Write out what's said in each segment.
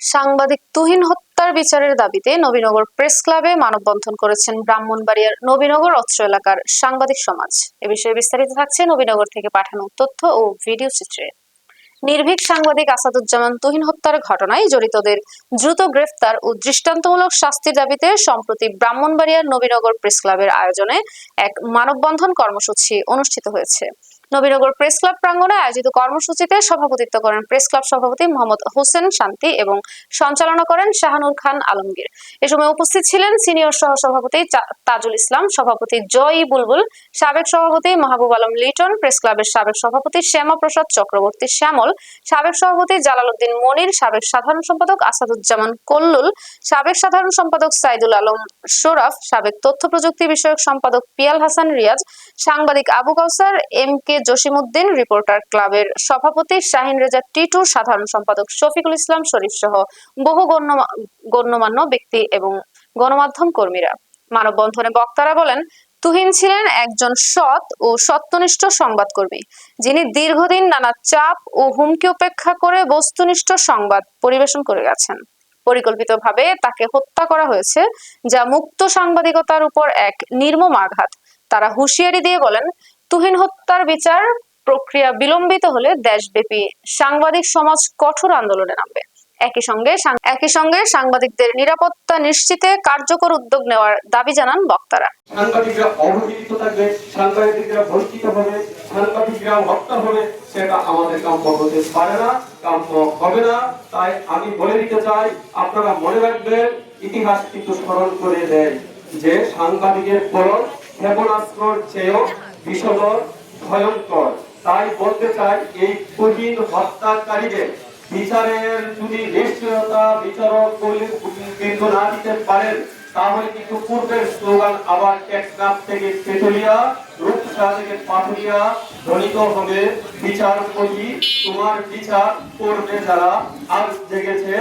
সাংবাদিক তুহিন হত্যার বিচারের দাবিতে নবীনগর প্রেস ক্লাবে মানববন্ধন করেছেন ব্রাহ্মণবাড়িয়ার নবীনগর অত্র এলাকার সাংবাদিক সমাজ। এ বিষয়ে বিস্তারিত থাকছে নবীনগর থেকে পাঠানো তথ্য ও ভিডিও চিত্রে। নির্ভীক সাংবাদিক আসাদুজ্জামান তুহিন হত্যার ঘটনায় জড়িতদের দ্রুত গ্রেফতার ও দৃষ্টান্তমূলক শাস্তির দাবিতে সম্প্রতি ব্রাহ্মণবাড়িয়ার নবীনগর প্রেস ক্লাবের আয়োজনে এক মানববন্ধন কর্মসূচি অনুষ্ঠিত হয়েছে। নবীনগর প্রেস ক্লাব প্রাঙ্গণে আয়োজিত কর্মসূচিতে সভাপতিত্ব করেন প্রেস ক্লাব সভাপতি মোহাম্মদ হোসেন শান্তি এবং সঞ্চালনা করেন শাহানুর খান আলমগীর। এ সময় উপস্থিত ছিলেন সিনিয়র সহ সভাপতি তাজুল ইসলাম, সভাপতি জয়ী বুলবুল, সাবেক সভাপতি মাহবুব আলম লিটন, প্রেস ক্লাবের সাবেক সভাপতি শ্যামা প্রসাদ চক্রবর্তী শ্যামল, সাবেক সভাপতি জালালউদ্দিন মনির, সাবেক সাধারণ সম্পাদক আসাদুজ্জামান কল্লুল, সাবেক সাধারণ সম্পাদক সাইদুল আলম শোরাফ, সাবেক তথ্য প্রযুক্তি বিষয়ক সম্পাদক পিয়াল হাসান রিয়াজ, সাংবাদিক Abu Kausar, M K Jasimuddin, reporter ক্লাবের সভাপতি শাহিন রেজা টিটু, সাধারণ সম্পাদক শফিকুল ইসলাম, শরীফ সহ বহু গণ্য- গণ্যমান্য ব্যক্তি এবং গণমাধ্যম কর্মীরা। মানববন্ধনে বক্তারা বলেন, তুহিন ছিলেন একজন সৎ ও সত্যনিষ্ঠ সংবাদকর্মী, যিনি দীর্ঘদিন নানা চাপ ও হুমকি উপেক্ষা করে বস্তুনিষ্ঠ সংবাদ পরিবেশন করে গেছেন। পরিকল্পিতভাবে তাকে হত্যা করা হয়েছে, যা মুক্ত সাংবাদিকতার উপর এক নির্মম আঘাত। তারা হুঁশিয়ারি দিয়ে বলেন তুহিন হত্যার বিচার প্রক্রিয়া বিলম্বিত হলে দেশব্যাপী সাংবাদিক সমাজ কঠোর আন্দোলনে নামবে। একই সঙ্গে একই সঙ্গে সাংবাদিকদের নিরাপত্তা নিশ্চিতে কার্যকর উদ্যোগ নেওয়ার দাবি জানান বক্তারা। সাংবাদিকরা থাকবে, সাংবাদিকরা বঞ্চিত হবে সাংবাদিকরা হত্যা হবে, সেটা আমাদের কাম্য হতে পারে না, কাম্য হবে না। তাই আমি বলে দিতে চাই, আপনারা মনে রাখবেন, ইতিহাস কিন্তু স্মরণ করে দেয় যে সাংবাদিকের পরন ক্ষেপণাস্ত্রর চেয়েও বিষধর ভয়ঙ্কর। তাই বলতে চাই, এই কঠিন হত্যাকারীদের বিচারের যদি নিশ্চয়তা বিচারক কিন্তু না দিতে পারেন, তাহলে কিন্তু পূর্বের স্লোগান আবার টেকনাফ থেকে তেতুলিয়া, রূপসা থেকে পাথুরিয়া ধ্বনিত হবে। বিচারপতি, তোমার বিচার করবে যারা। আজ জেগেছে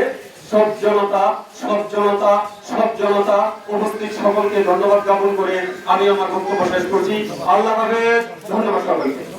সব জনতা সব জনতা, উপস্থিত সকলকে ধন্যবাদ জ্ঞাপন করে আমি আমার বক্তব্য শেষ করছি। আল্লাহ ধন্যবাদ সকলকে